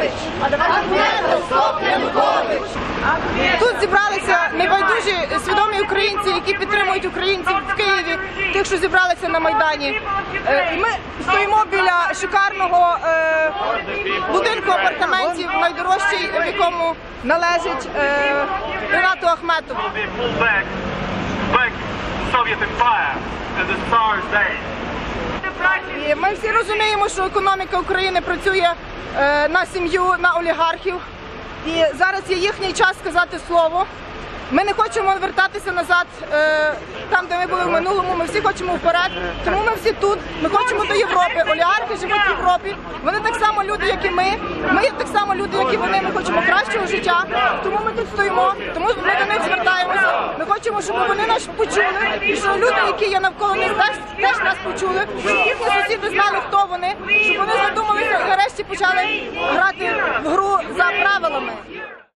Янукович! Ахметов, стоп, Янукович! Тут зібралися небайдужі свідомі українці, які підтримують українців в Києві, тих, що зібралися на Майдані. Е, Ми стоїмо біля шикарного е, будинку апартаментів, найдорожчий, в якому належить е, Ренату Ахметову. back, back Soviet Empire and the Tsar's days. І ми всі розуміємо, що економіка України працює е, на сім'ю, на олігархів. І зараз є їхній час сказати слово. Ми не хочемо вертатися назад е, там, де ми були в минулому. Ми всі хочемо вперед. Тому ми всі тут. Ми хочемо до Європи. Олігархи живуть в Європі. Вони так само люди, як і ми. Ми так само люди, як і вони. Ми хочемо кращого життя. Тому ми тут стоїмо. Тому. Ми хочемо, щоб вони нас почули, і що люди, які є навколо них, теж, теж нас почули. Щоб їхні сусіди знали, хто вони, щоб вони задумалися і нарешті почали грати в гру за правилами.